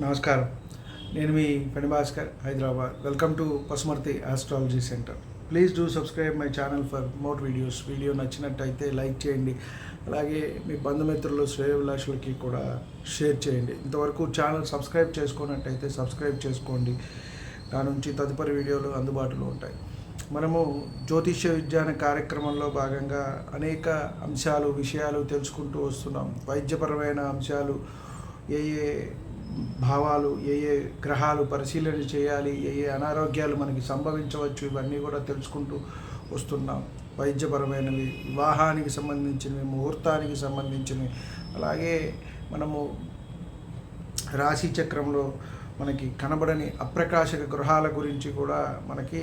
నమస్కారం. నేను మీ Phani Bhaskar Hyderabad. Welcome to Pasumarthi astrology centre please do subscribe my channel for more videos video నచ్చినట్టయితే like చేయండి. అలాగే మీ బంధుమిత్రులు శ్రేయభిలాషులకి కూడా షేర్ చేయండి. ఇంతవరకు ఛానల్ సబ్స్క్రైబ్ చేసుకున్నట్టయితే సబ్స్క్రైబ్ చేసుకోండి. నా నుంచి తదుపరి వీడియోలు అందుబాటులో ఉంటాయి. మనము జ్యోతిష్య విజ్ఞాన కార్యక్రమంలో భాగంగా అనేక అంశాలు విషయాలు తెలుసుకుంటూ వస్తున్నాం. వైద్యపరమైన అంశాలు ఏ ఏ భావాలు ఏ ఏ గ్రహాలు పరిశీలన చేయాలి ఏ ఏ అనారోగ్యాలు మనకి సంభవించవచ్చు ఇవన్నీ కూడా తెలుసుకుంటూ వస్తున్నాం. వైద్యపరమైనవి వివాహానికి సంబంధించినవి ముహూర్తానికి సంబంధించినవి. అలాగే మనము రాశి చక్రంలో మనకి కనబడని అప్రకాశక గృహాల గురించి కూడా మనకి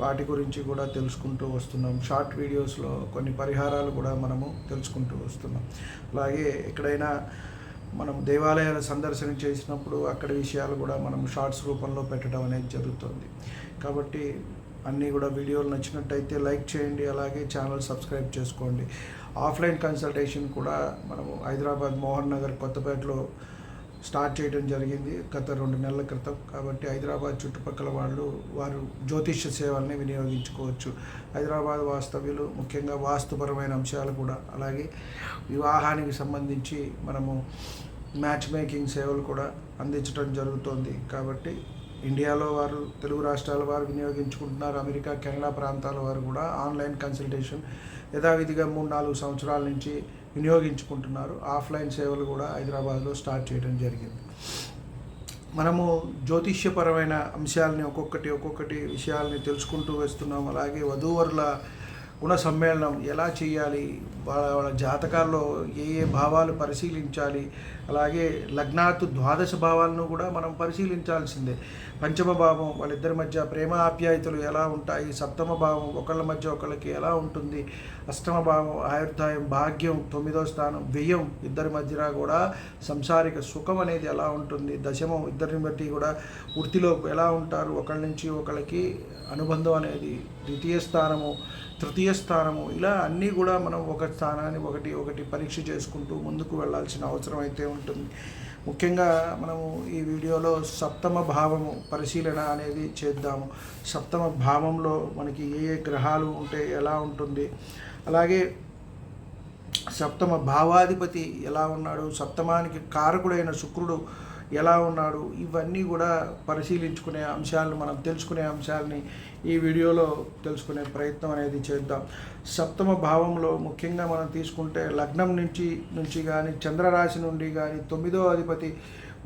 వాటి గురించి కూడా తెలుసుకుంటూ వస్తున్నాం. షార్ట్ వీడియోస్లో కొన్ని పరిహారాలు కూడా మనము తెలుసుకుంటూ వస్తున్నాం. అలాగే ఎక్కడైనా మనం దేవాలయాల సందర్శన చేసినప్పుడు అక్కడ విషయాలు కూడా మనం షార్ట్స్ రూపంలో పెట్టడం అనేది జరుగుతుంది. కాబట్టి అన్నీ కూడా వీడియోలు నచ్చినట్టయితే లైక్ చేయండి అలాగే ఛానల్ సబ్స్క్రైబ్ చేసుకోండి. ఆఫ్లైన్ కన్సల్టేషన్ కూడా మనము హైదరాబాద్ మోహన్ నగర్ కొత్తపేటలో స్టార్ట్ చేయడం జరిగింది గత రెండు నెలల క్రితం. కాబట్టి హైదరాబాద్ చుట్టుపక్కల వాళ్ళు వారు జ్యోతిష్య సేవల్ని వినియోగించుకోవచ్చు. హైదరాబాద్ వాస్తవ్యులు ముఖ్యంగా వాస్తుపరమైన అంశాలు కూడా. అలాగే వివాహానికి సంబంధించి మనము మ్యాచ్ మేకింగ్ సేవలు కూడా అందించడం జరుగుతోంది. కాబట్టి ఇండియాలో వారు తెలుగు రాష్ట్రాల వారు వినియోగించుకుంటున్నారు. అమెరికా కెనడా ప్రాంతాల వారు కూడా ఆన్లైన్ కన్సల్టేషన్ యథావిధిగా మూడు నాలుగు సంవత్సరాల నుంచి వినియోగించుకుంటున్నారు. ఆఫ్లైన్ సేవలు కూడా హైదరాబాద్లో స్టార్ట్ చేయడం జరిగింది. మనము జ్యోతిష్యపరమైన అంశాలని ఒక్కొక్కటి ఒక్కొక్కటి విషయాల్ని తెలుసుకుంటూ వస్తున్నాం. అలాగే వధూవరుల గుణ సమ్మేళనం ఎలా చేయాలి? వాళ్ళ వాళ్ళ జాతకాల్లో ఏ ఏ భావాలు పరిశీలించాలి? అలాగే లగ్నాత్తు ద్వాదశ భావాలను కూడా మనం పరిశీలించాల్సిందే. పంచమ భావం వాళ్ళిద్దరి మధ్య ప్రేమ ఆప్యాయతలు ఎలా ఉంటాయి? సప్తమ భావం ఒకళ్ళ మధ్య ఒకళ్ళకి ఎలా ఉంటుంది? అష్టమ భావం ఆయుర్దాయం భాగ్యం తొమ్మిదో స్థానం వ్యయం ఇద్దరి మధ్యన కూడా సంసారిక సుఖం అనేది ఎలా ఉంటుంది? దశమం ఇద్దరిని బట్టి కూడా వృత్తిలో ఎలా ఉంటారు? ఒకళ్ళ నుంచి ఒకళ్ళకి అనుబంధం అనేది ద్వితీయ స్థానము. తృతీయ స్థానము. ఇలా అన్నీ కూడా మనం ఒక స్థానాన్ని ఒకటి ఒకటి పరీక్ష చేసుకుంటూ ముందుకు వెళ్ళాల్సిన అవసరం అయితే ఉంటుంది. ముఖ్యంగా మనము ఈ వీడియోలో సప్తమ భావము పరిశీలన అనేది చేద్దాము. సప్తమ భావంలో మనకి ఏ ఏ గ్రహాలు ఉంటే ఎలా ఉంటుంది? అలాగే సప్తమ భావాధిపతి ఎలా ఉన్నాడు? సప్తమానికి కారకుడైన శుక్రుడు ఎలా ఉన్నాడు ఇవన్నీ కూడా పరిశీలించుకునే అంశాలను మనం తెలుసుకునే అంశాలని ఈ వీడియోలో తెలుసుకునే ప్రయత్నం అనేది చేద్దాం. సప్తమ భావంలో ముఖ్యంగా మనం తీసుకుంటే లగ్నం నుంచి నుంచి కానీ చంద్రరాశి నుండి కానీ తొమ్మిదో అధిపతి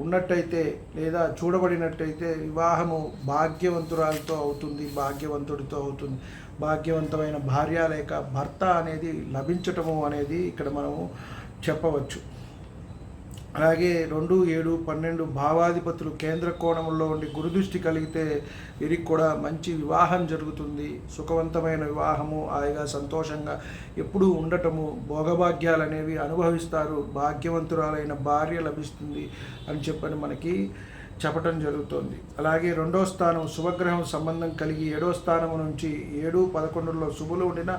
ఉన్నట్టయితే లేదా చూడబడినట్టయితే వివాహము భాగ్యవంతురాలతో అవుతుంది భాగ్యవంతుడితో అవుతుంది. భాగ్యవంతమైన భార్య లేక భర్త అనేది లభించటము అనేది ఇక్కడ మనము చెప్పవచ్చు. అలాగే రెండు ఏడు పన్నెండు భావాధిపతులు కేంద్ర కోణంలో ఉండి గురుదృష్టి కలిగితే వీరికి కూడా మంచి వివాహం జరుగుతుంది. సుఖవంతమైన వివాహము హాయిగా సంతోషంగా ఎప్పుడూ ఉండటము భోగభాగ్యాలు అనేవి అనుభవిస్తారు. భాగ్యవంతురాలైన భార్య లభిస్తుంది అని చెప్పని మనకి చెప్పటం జరుగుతోంది. అలాగే రెండో స్థానం శుభగ్రహం సంబంధం కలిగి ఏడో స్థానం నుంచి ఏడు పదకొండులో శుభులు ఉండిన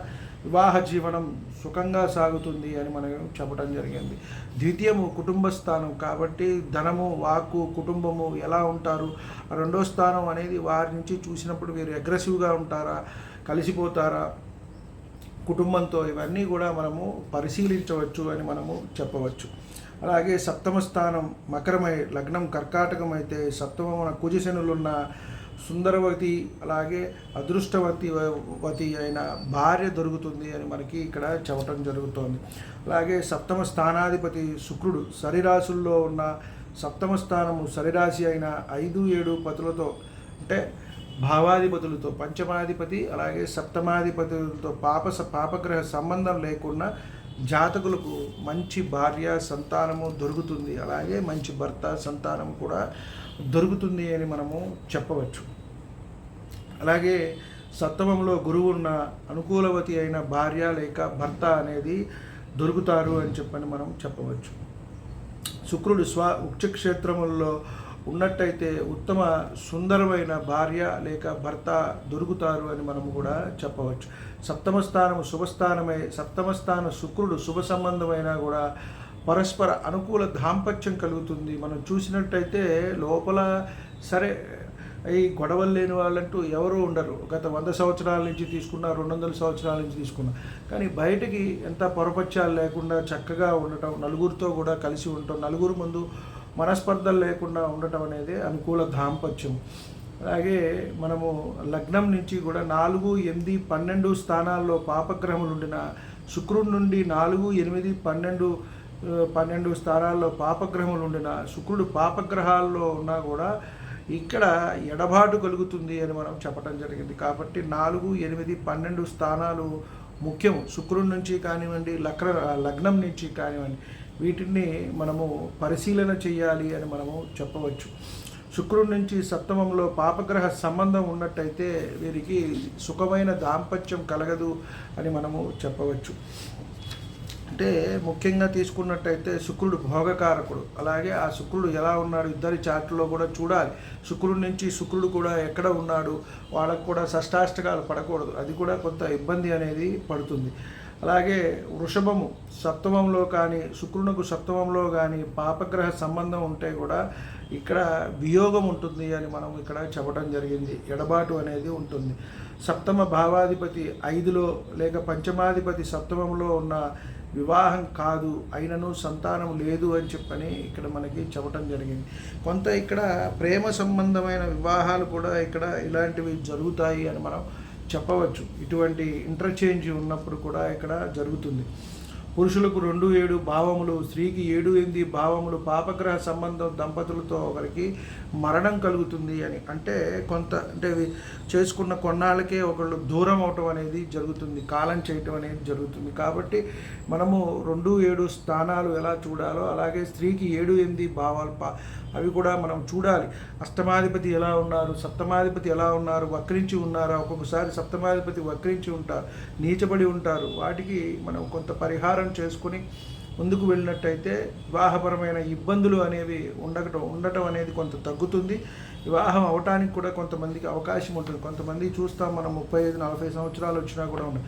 వివాహ జీవనం సుఖంగా సాగుతుంది అని మనం చెప్పడం జరిగింది. ద్వితీయము కుటుంబ స్థానం కాబట్టి ధనము వాక్కు కుటుంబము ఎలా ఉంటారు? రెండో స్థానం అనేది వారి నుంచి చూసినప్పుడు వీరు అగ్రెసివ్గా ఉంటారా? కలిసిపోతారా? కుటుంబంతో ఇవన్నీ కూడా మనము పరిశీలించవచ్చు అని మనము చెప్పవచ్చు. అలాగే సప్తమ స్థానం మకరమై లగ్నం కర్కాటకం అయితే సప్తమమున కుజశనులున్న సుందరవతి అలాగే అదృష్టవతి వతి అయిన భార్య దొరుకుతుంది అని మనకి ఇక్కడ చెప్పటం జరుగుతోంది. అలాగే సప్తమ స్థానాధిపతి శుక్రుడు సరిరాశుల్లో ఉన్న సప్తమ స్థానము సరిరాశి అయిన ఐదు ఏడు పతులతో అంటే భావాధిపతులతో పంచమాధిపతి అలాగే సప్తమాధిపతులతో పాప పాపగ్రహ సంబంధం లేకుండా జాతకులకు మంచి భార్య సంతానము దొరుకుతుంది. అలాగే మంచి భర్త సంతానం కూడా దొరుకుతుంది అని మనము చెప్పవచ్చు. అలాగే సప్తమంలో గురువు ఉన్న అనుకూలవతి అయిన భార్య లేక భర్త అనేది దొరుకుతారు అని చెప్పని మనం చెప్పవచ్చు. శుక్రుడు స్వ ఉచ్చక్షేత్రములలో ఉన్నట్టయితే ఉత్తమ సుందరమైన భార్య లేక భర్త దొరుకుతారు అని మనము కూడా చెప్పవచ్చు. సప్తమ స్థానము శుభస్థానమే సప్తమ స్థాన శుక్రుడు శుభ సంబంధమైనా కూడా పరస్పర అనుకూల దాంపత్యం కలుగుతుంది. మనం చూసినట్టయితే లోపల సరే ఈ గొడవలు లేని వాళ్ళంటూ ఎవరు ఉండరు. గత వంద సంవత్సరాల నుంచి తీసుకున్న రెండు వందల సంవత్సరాల నుంచి తీసుకున్న. కానీ బయటికి ఎంత పొరపత్యాలు లేకుండా చక్కగా ఉండటం నలుగురితో కూడా కలిసి ఉండటం నలుగురు ముందు మనస్పర్ధలు లేకుండా ఉండటం అనేది అనుకూల దాంపత్యం. అలాగే మనము లగ్నం నుంచి కూడా నాలుగు ఎనిమిది పన్నెండు స్థానాల్లో పాపగ్రహములు ఉండిన శుక్రుడి నుండి నాలుగు ఎనిమిది పన్నెండు పన్నెండు స్థానాల్లో పాపగ్రహములు ఉండిన శుక్రుడు పాపగ్రహాల్లో ఉన్నా కూడా ఇక్కడ ఎడబాటు కలుగుతుంది అని మనం చెప్పడం జరిగింది. కాబట్టి నాలుగు ఎనిమిది పన్నెండు స్థానాలు ముఖ్యం శుక్రుడి నుంచి కానివ్వండి లగ్న లగ్నం నుంచి కానివ్వండి. వీటిని మనము పరిశీలన చేయాలి అని మనము చెప్పవచ్చు. శుక్రుడి నుంచి సప్తమంలో పాపగ్రహ సంబంధం ఉన్నట్టయితే వీరికి సుఖమైన దాంపత్యం కలగదు అని మనము చెప్పవచ్చు. అంటే ముఖ్యంగా తీసుకున్నట్టయితే శుక్రుడు భోగకారకుడు. అలాగే ఆ శుక్రుడు ఎలా ఉన్నాడు ఇద్దరి చాట్లో కూడా చూడాలి. శుక్రుడి నుంచి శుక్రుడు కూడా ఎక్కడ ఉన్నాడు? వాళ్ళకు కూడా షష్టాష్టకాలు పడకూడదు. అది కూడా కొంత ఇబ్బంది అనేది పడుతుంది. అలాగే వృషభము సప్తమంలో కానీ శుక్రునకు సప్తమంలో కానీ పాపగ్రహ సంబంధం ఉంటే కూడా ఇక్కడ వియోగం ఉంటుంది అని మనం ఇక్కడ చెప్పడం జరిగింది. ఎడబాటు అనేది ఉంటుంది. సప్తమ భావాధిపతి ఐదులో లేక పంచమాధిపతి సప్తమంలో ఉన్న వివాహం కాదు అయినను సంతానం లేదు అని చెప్పని ఇక్కడ మనకి చెప్పడం జరిగింది. కొంత ఇక్కడ ప్రేమ సంబంధమైన వివాహాలు కూడా ఇక్కడ ఇలాంటివి జరుగుతాయి అని మనం చెప్పవచ్చు. ఇటువంటి ఇంటర్చేంజ్ ఉన్నప్పుడు కూడా ఇక్కడ జరుగుతుంది. పురుషులకు రెండు ఏడు భావములు స్త్రీకి ఏడు ఎనిమిది భావములు పాపగ్రహ సంబంధం దంపతులతో ఒకరికి మరణం కలుగుతుంది అని. అంటే కొంత అంటే చేసుకున్న కొన్నాళ్ళకే ఒకళ్ళు దూరం అవటం అనేది జరుగుతుంది కాలం చేయటం అనేది జరుగుతుంది. కాబట్టి మనము రెండు ఏడు స్థానాలు ఎలా చూడాలో అలాగే స్త్రీకి ఏడు ఎనిమిది భావాలు పా అవి కూడా మనం చూడాలి. అష్టమాధిపతి ఎలా ఉన్నారు సప్తమాధిపతి ఎలా ఉన్నారు వక్రించి ఉన్నారా? ఒక్కొక్కసారి సప్తమాధిపతి వక్రించి ఉంటారు నీచబడి ఉంటారు. వాటికి మనం కొంత పరిహారం చేసుకుని ముందుకు వెళ్ళినట్టయితే వివాహపరమైన ఇబ్బందులు అనేవి ఉండటం ఉండటం అనేది కొంత తగ్గుతుంది. వివాహం అవటానికి కూడా కొంతమందికి అవకాశం ఉంటుంది. కొంతమంది చూస్తాం మనం ముప్పై ఐదు నలభై సంవత్సరాలు వచ్చినా కూడా ఉండదు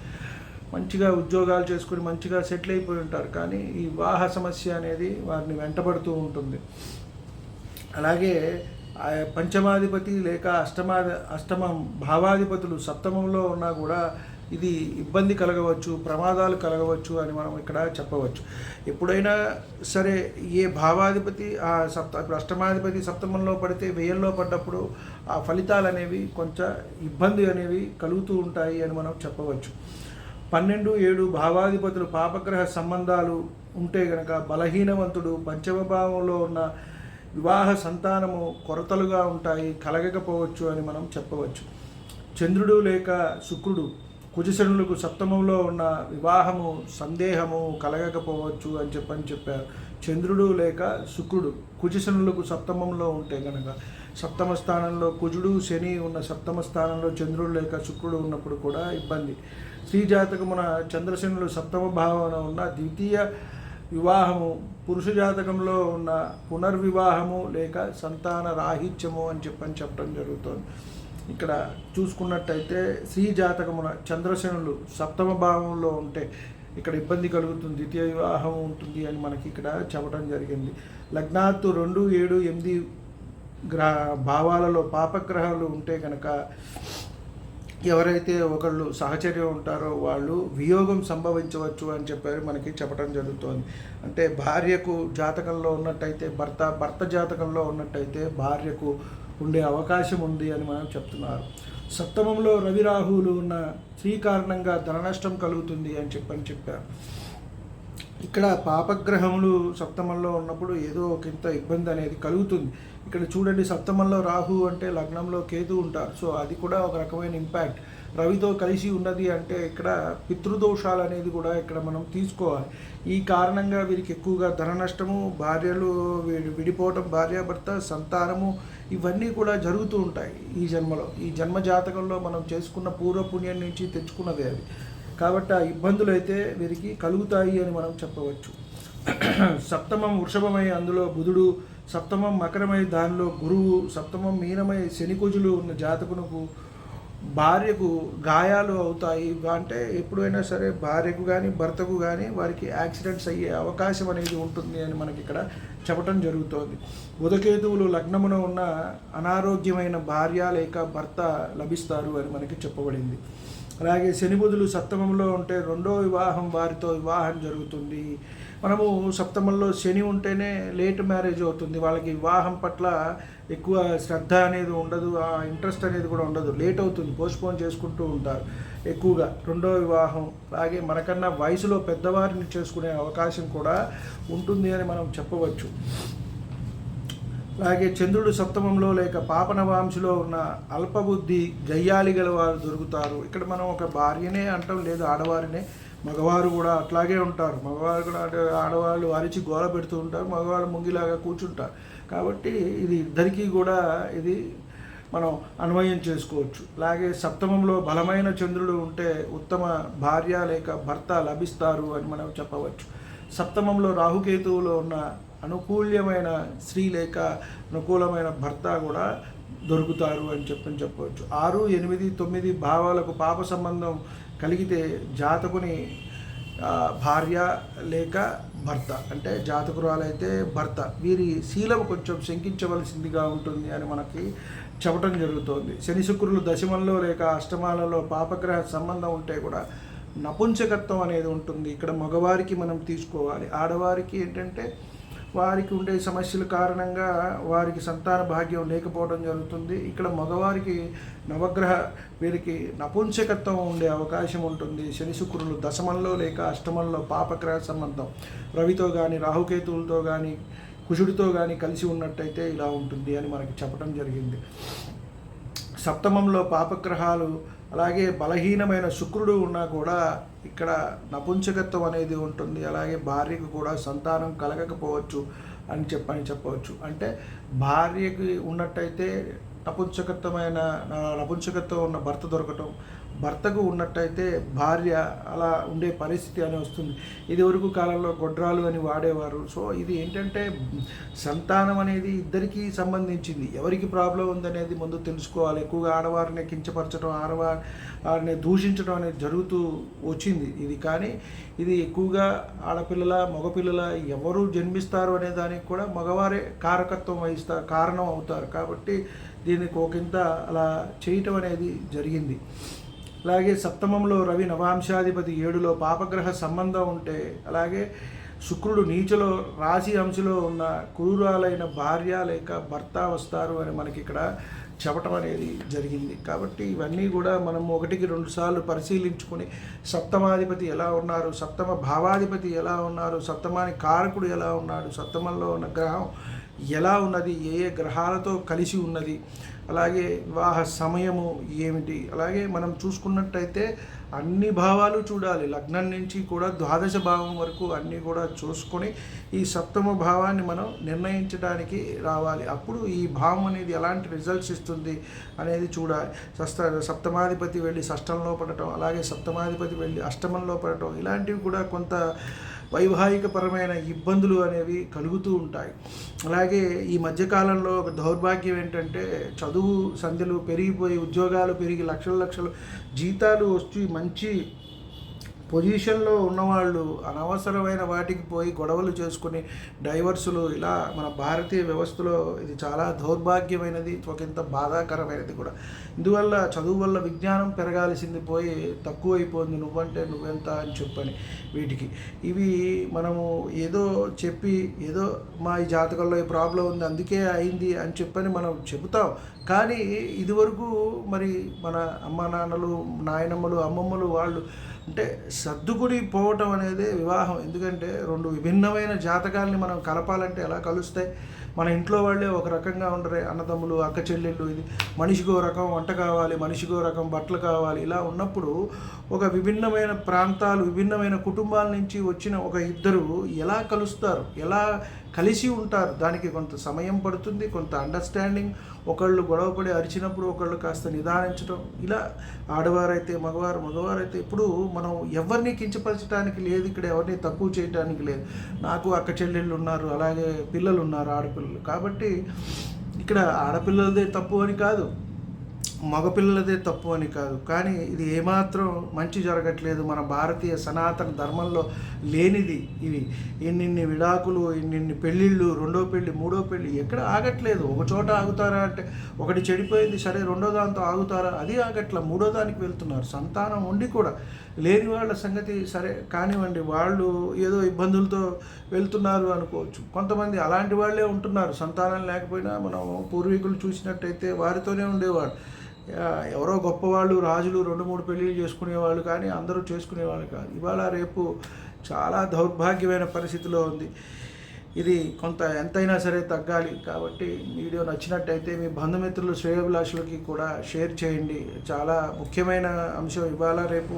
మంచిగా ఉద్యోగాలు చేసుకుని మంచిగా సెటిల్ అయిపోయి ఉంటారు. కానీ ఈ వివాహ సమస్య అనేది వారిని వెంటబడుతూ ఉంటుంది. అలాగే పంచమాధిపతి లేక అష్టమా అష్టమ భావాధిపతులు సప్తమంలో ఉన్నా కూడా ఇది ఇబ్బంది కలగవచ్చు ప్రమాదాలు కలగవచ్చు అని మనం ఇక్కడ చెప్పవచ్చు. ఎప్పుడైనా సరే ఏ భావాధిపతి ఆ సప్త అష్టమాధిపతి సప్తమంలో పడితే వ్యయంలో పడ్డప్పుడు ఆ ఫలితాలు అనేవి కొంచెం ఇబ్బంది అనేవి కలుగుతూ ఉంటాయి అని మనం చెప్పవచ్చు. పన్నెండు ఏడు భావాధిపతులు పాపగ్రహ సంబంధాలు ఉంటే గనక బలహీనవంతుడు పంచమ భావంలో ఉన్న వివాహ సంతానము కొరతలుగా ఉంటాయి కలగకపోవచ్చు అని మనం చెప్పవచ్చు. చంద్రుడు లేక శుక్రుడు కుజశనులకు సప్తమంలో ఉన్న వివాహము సందేహము కలగకపోవచ్చు అని చెప్పని చెప్పారు. చంద్రుడు లేక శుక్రుడు కుజశనులకు సప్తమంలో ఉంటే కనుక సప్తమ స్థానంలో కుజుడు శని ఉన్న సప్తమ స్థానంలో చంద్రుడు లేక శుక్రుడు ఉన్నప్పుడు కూడా ఇబ్బంది. స్త్రీ జాతకమున చంద్రశనులు సప్తమ భావన ఉన్న ద్వితీయ వివాహము పురుష జాతకంలో ఉన్న పునర్వివాహము లేక సంతాన రాహిత్యము అని చెప్పని చెప్పడం జరుగుతుంది. ఇక్కడ చూసుకున్నట్టయితే శ్రీ జాతకమున చంద్రశనులు సప్తమ భావంలో ఉంటే ఇక్కడ ఇబ్బంది కలుగుతుంది ద్వితీయ వివాహం ఉంటుంది అని మనకి ఇక్కడ చెప్పడం జరిగింది. లగ్నాత్తు రెండు ఏడు ఎనిమిది గ్రహ భావాలలో పాపగ్రహాలు ఉంటే కనుక ఎవరైతే ఒకళ్ళు సహచర్యం ఉంటారో వాళ్ళు వియోగం సంభవించవచ్చు అని చెప్పారు మనకి చెప్పడం జరుగుతోంది. అంటే భార్యకు జాతకంలో ఉన్నట్టయితే భర్త భర్త జాతకంలో ఉన్నట్టయితే భార్యకు ఉండే అవకాశం ఉంది అని మనం చెప్తున్నారు. సప్తమంలో రవి రాహువులు ఉన్న స్త్రీ కారణంగా ధన నష్టం కలుగుతుంది అని చెప్పని చెప్పారు. ఇక్కడ పాపగ్రహములు సప్తమంలో ఉన్నప్పుడు ఏదో ఒకంత ఇబ్బంది అనేది కలుగుతుంది. ఇక్కడ చూడండి సప్తమంలో రాహు అంటే లగ్నంలో కేతు ఉంటారు. సో అది కూడా ఒక రకమైన ఇంపాక్ట్ రవితో కలిసి ఉన్నది అంటే ఇక్కడ పితృదోషాలు అనేది కూడా ఇక్కడ మనం తీసుకోవాలి. ఈ కారణంగా వీరికి ఎక్కువగా ధన నష్టము భార్యలు విడిపోవటం భార్యాభర్త సంతానము ఇవన్నీ కూడా జరుగుతూ ఉంటాయి ఈ జన్మలో. ఈ జన్మ జాతకంలో మనం చేసుకున్న పూర్వపుణ్యం నుంచి తెచ్చుకున్నదే అది. కాబట్టి ఆ ఇబ్బందులు అయితే వీరికి కలుగుతాయి అని మనం చెప్పవచ్చు. సప్తమం వృషభమై అందులో బుధుడు సప్తమం మకరమై దానిలో గురువు సప్తమం మీనమై శనికుజులు ఉన్న జాతకునకు భార్యకు గాయాలు అవుతాయి అంటే ఎప్పుడైనా సరే భార్యకు కానీ భర్తకు కానీ వారికి యాక్సిడెంట్స్ అయ్యే అవకాశం అనేది ఉంటుంది అని మనకి ఇక్కడ చెప్పటం జరుగుతోంది. బుధకేతువులు లగ్నమున ఉన్న అనారోగ్యమైన భార్య లేక భర్త లభిస్తారు అని మనకి చెప్పబడింది. అలాగే శనిబుధులు సప్తమంలో ఉంటే రెండో వివాహం వారితో వివాహం జరుగుతుంది. మనము సప్తమంలో శని ఉంటేనే లేట్ మ్యారేజ్ అవుతుంది. వాళ్ళకి వివాహం పట్ల ఎక్కువ శ్రద్ధ అనేది ఉండదు. ఆ ఇంట్రెస్ట్ అనేది కూడా ఉండదు. లేట్ అవుతుంది. పోస్ట్పోన్ చేసుకుంటూ ఉంటారు ఎక్కువగా. రెండో వివాహం. అలాగే మనకన్నా వయసులో పెద్దవారిని చేసుకునే అవకాశం కూడా ఉంటుంది అని మనం చెప్పవచ్చు. అలాగే చంద్రుడు సప్తమంలో లేక పాపనవాంశిలో ఉన్న అల్పబుద్ధి గయ్యాలి గల వారు దొరుకుతారు. ఇక్కడ మనం ఒక భార్యనే అంటాం లేదు ఆడవారినే. మగవారు కూడా అట్లాగే ఉంటారు. మగవారు కూడా అంటే ఆడవాళ్ళు అరిచి గోల పెడుతూ ఉంటారు. మగవాళ్ళు ముంగిలాగా కూర్చుంటారు. కాబట్టి ఇది ఇద్దరికీ కూడా ఇది మనం అన్వయం చేసుకోవచ్చు. అలాగే సప్తమంలో బలమైన చంద్రుడు ఉంటే ఉత్తమ భార్య లేక భర్త లభిస్తారు అని మనం చెప్పవచ్చు. సప్తమంలో రాహుకేతువులో ఉన్న అనుకూల్యమైన స్త్రీ లేక అనుకూలమైన భర్త కూడా దొరుకుతారు అని చెప్పని చెప్పవచ్చు. ఆరు ఎనిమిది తొమ్మిది భావాలకు పాప సంబంధం కలిగితే జాతకుని భార్య లేక భర్త. అంటే జాతకురాలైతే భర్త. వీరి శీలం కొంచెం శంకించవలసిందిగా ఉంటుంది అని మనకి చెప్పటం జరుగుతోంది. శని శుక్రులు దశమంలో లేక అష్టమాలలో పాపగ్రహ సంబంధం ఉంటే కూడా నపుంసకత్వం అనేది ఉంటుంది. ఇక్కడ మగవారికి మనం తీసుకోవాలి. ఆడవారికి ఏంటంటే వారికి ఉండే సమస్యల కారణంగా వారికి సంతాన భాగ్యం లేకపోవడం జరుగుతుంది. ఇక్కడ మగవారికి నవగ్రహ వీరికి నపుంసకత్వం ఉండే అవకాశం ఉంటుంది. శని శుక్రులు దశమంలో లేక అష్టమంలో పాపగ్రహ సంబంధం. రవితో కానీ రాహుకేతువులతో కానీ కుషుడితో కానీ కలిసి ఉన్నట్టయితే ఇలా ఉంటుంది అని మనకి చెప్పడం జరిగింది. సప్తమంలో పాపగ్రహాలు అలాగే బలహీనమైన శుక్రుడు ఉన్నా కూడా ఇక్కడ నపుంసకత్వం అనేది ఉంటుంది. అలాగే భార్యకు కూడా సంతానం కలగకపోవచ్చు అని చెప్పని చెప్పవచ్చు. అంటే భార్యకి ఉన్నట్టయితే నపుంసకత్వమైన నపుంసకత్వం ఉన్న భర్త దొరకటం భర్తకు ఉన్నట్టయితే భార్య అలా ఉండే పరిస్థితి అని వస్తుంది. ఇది వరకు కాలంలో గొడ్రాలు అని వాడేవారు. సో ఇది ఏంటంటే సంతానం అనేది ఇద్దరికీ సంబంధించింది. ఎవరికి ప్రాబ్లం ఉందనేది ముందు తెలుసుకోవాలి. ఎక్కువగా ఆడవారిని కించపరచడం ఆడవారిని దూషించడం అనేది జరుగుతూ వచ్చింది. ఇది కానీ ఇది ఎక్కువగా ఆడపిల్లల మగపిల్లల ఎవరు జన్మిస్తారు అనే దానికి కూడా మగవారే కారకత్వం వహిస్తారు కారణం అవుతారు. కాబట్టి దీనికి ఒకంత అలా చేయటం అనేది జరిగింది. అలాగే సప్తమంలో రవి నవాంశాధిపతి ఏడులో పాపగ్రహ సంబంధం ఉంటే అలాగే శుక్రుడు నీచలో రాశి అంశలో ఉన్న క్రూరాలైన భార్య లేక భర్త వస్తారు అని మనకి ఇక్కడ చెప్పటం అనేది జరిగింది. కాబట్టి ఇవన్నీ కూడా మనం ఒకటికి రెండు సార్లు పరిశీలించుకొని సప్తమాధిపతి ఎలా ఉన్నారు సప్తమ భావాధిపతి ఎలా ఉన్నారు సప్తమాని కారకుడు ఎలా ఉన్నాడు సప్తమంలో ఉన్న గ్రహం ఎలా ఉన్నది ఏ ఏ గ్రహాలతో కలిసి ఉన్నది అలాగే వివాహ సమయము ఏమిటి అలాగే మనం చూసుకున్నట్టయితే అన్ని భావాలు చూడాలి. లగ్నం నుంచి కూడా ద్వాదశ భావం వరకు అన్నీ కూడా చూసుకొని ఈ సప్తమ భావాన్ని మనం నిర్ణయించడానికి రావాలి. అప్పుడు ఈ భావం అనేది ఎలాంటి రిజల్ట్స్ ఇస్తుంది అనేది చూడాలి. సస్త సప్తమాధిపతి వెళ్ళి షష్టంలో పడటం అలాగే సప్తమాధిపతి వెళ్ళి అష్టమంలో పడటం ఇలాంటివి కూడా కొంత వైవాహికపరమైన ఇబ్బందులు అనేవి కలుగుతూ ఉంటాయి. అలాగే ఈ మధ్యకాలంలో ఒక దౌర్భాగ్యం ఏంటంటే చదువు సంధ్యలు పెరిగిపోయి ఉద్యోగాలు పెరిగి లక్షల లక్షలు జీతాలు వచ్చి మంచి పొజిషన్లో ఉన్నవాళ్ళు అనవసరమైన వాటికి పోయి గొడవలు చేసుకుని డైవర్సులు ఇలా మన భారతీయ వ్యవస్థలో ఇది చాలా దౌర్భాగ్యమైనది ఒకంత బాధాకరమైనది కూడా. ఇందువల్ల చదువు వల్ల విజ్ఞానం పెరగాల్సింది పోయి తక్కువైపోయింది. నువ్వంటే నువ్వెంత అని చెప్పని వీటికి. ఇవి మనము ఏదో చెప్పి ఏదో మా ఈ జాతకంలో ఈ ప్రాబ్లం ఉంది అందుకే అయింది అని చెప్పని మనం చెబుతాం. కానీ ఇదివరకు మరి మన అమ్మ నాన్నలు నాయనమ్మలు అమ్మమ్మలు వాళ్ళు అంటే సర్దుకుడి పోవటం అనేది వివాహం. ఎందుకంటే రెండు విభిన్నమైన జాతకాలని మనం కలపాలంటే ఎలా కలుస్తాయి? మన ఇంట్లో వాళ్ళే ఒక రకంగా ఉండరు. అన్నదమ్ములు అక్క చెల్లెళ్ళు ఇది మనిషికో రకం వంట కావాలి మనిషికో రకం బట్టలు కావాలి. ఇలా ఉన్నప్పుడు ఒక విభిన్నమైన ప్రాంతాలు విభిన్నమైన కుటుంబాల నుంచి వచ్చిన ఒక ఇద్దరు ఎలా కలుస్తారు? ఎలా కలిసి ఉంటారు? దానికి కొంత సమయం పడుతుంది కొంత అండర్స్టాండింగ్ ఒకళ్ళు గొడవపడి అరిచినప్పుడు ఒకళ్ళు కాస్త నిదానించడం ఇలా ఆడవారైతే మగవారు మగవారైతే ఇప్పుడు మనం ఎవరిని కించపరచడానికి లేదు ఇక్కడ ఎవరిని తక్కువ చేయడానికి లేదు. నాకు అక్క చెల్లెళ్ళు ఉన్నారు అలాగే పిల్లలు ఉన్నారు ఆడపిల్లలు. కాబట్టి ఇక్కడ ఆడపిల్లలదే తప్పు అని కాదు. మగపిల్లలదే తప్పు అని కాదు. కానీ ఇది ఏమాత్రం మంచి జరగట్లేదు. మన భారతీయ సనాతన ధర్మంలో లేనిది ఇవి. ఇన్నిన్ని విడాకులు ఇన్నిన్ని పెళ్ళిళ్ళు రెండో పెళ్ళి మూడో పెళ్ళి ఎక్కడ ఆగట్లేదు. ఒక చోట ఆగుతారా అంటే ఒకటి చెడిపోయింది సరే రెండో దాంతో ఆగుతారా? అది ఆగట్ల. మూడో దానికి వెళ్తున్నారు. సంతానం ఉండి కూడా లేని వాళ్ళ సంగతి సరే కానివ్వండి. వాళ్ళు ఏదో ఇబ్బందులతో వెళ్తున్నారు అనుకోవచ్చు. కొంతమంది అలాంటి వాళ్ళే ఉంటున్నారు. సంతానం లేకపోయినా మనం పూర్వీకులు చూసినట్టయితే వారితోనే ఉండేవాడు. ఎవరో గొప్పవాళ్ళు రాజులు రెండు మూడు పెళ్ళిళ్ళు చేసుకునేవాళ్ళు కానీ అందరూ చేసుకునేవాళ్ళు కాదు. ఇవాళ రేపు చాలా దౌర్భాగ్యమైన పరిస్థితిలో ఉంది. ఇది కొంత ఎంతైనా సరే తగ్గాలి కాబట్టి వీడియో నచ్చినట్టయితే మీ బంధుమిత్రులు శ్రేయోభిలాషులకి కూడా షేర్ చేయండి. చాలా ముఖ్యమైన అంశం ఇవాళ రేపు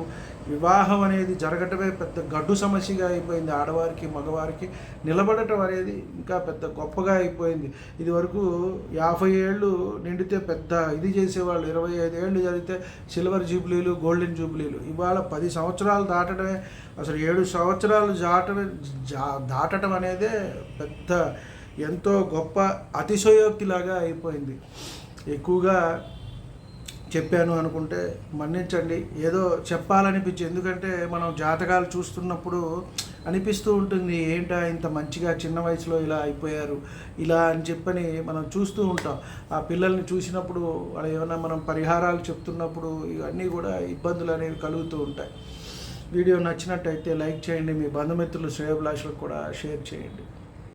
వివాహం అనేది జరగటమే పెద్ద గడ్డు సమస్యగా అయిపోయింది. ఆడవారికి మగవారికి నిలబడటం అనేది ఇంకా పెద్ద గొప్పగా అయిపోయింది. ఇది వరకు యాభై ఏళ్ళు నిండితే పెద్ద ఇది చేసేవాళ్ళు. ఇరవై ఐదు ఏళ్ళు జరిగితే సిల్వర్ జూబ్లీలు గోల్డెన్ జూబ్లీలు. ఇవాళ పది సంవత్సరాలు దాటడమే అసలు ఏడు సంవత్సరాలు దాట జా- దాటడం అనేదే పెద్ద ఎంతో గొప్ప అతిశయోక్తిలాగా అయిపోయింది. ఎక్కువగా చెప్పాను అనుకుంటే మన్నించండి. ఏదో చెప్పాలనిపించి ఎందుకంటే మనం జాతకాలు చూస్తున్నప్పుడు అనిపిస్తూ ఉంటుంది ఏంటా ఇంత మంచిగా చిన్న వయసులో ఇలా అయిపోయారు ఇలా అని చెప్పని మనం చూస్తూ ఉంటాం. ఆ పిల్లల్ని చూసినప్పుడు వాళ్ళు ఏమైనా మనం పరిహారాలు చెప్తున్నప్పుడు ఇవన్నీ కూడా ఇబ్బందులు అనేవి కలుగుతూ ఉంటాయి. వీడియో నచ్చినట్టయితే లైక్ చేయండి. మీ బంధుమిత్రులు శ్రేయభిలాషులకు కూడా షేర్ చేయండి.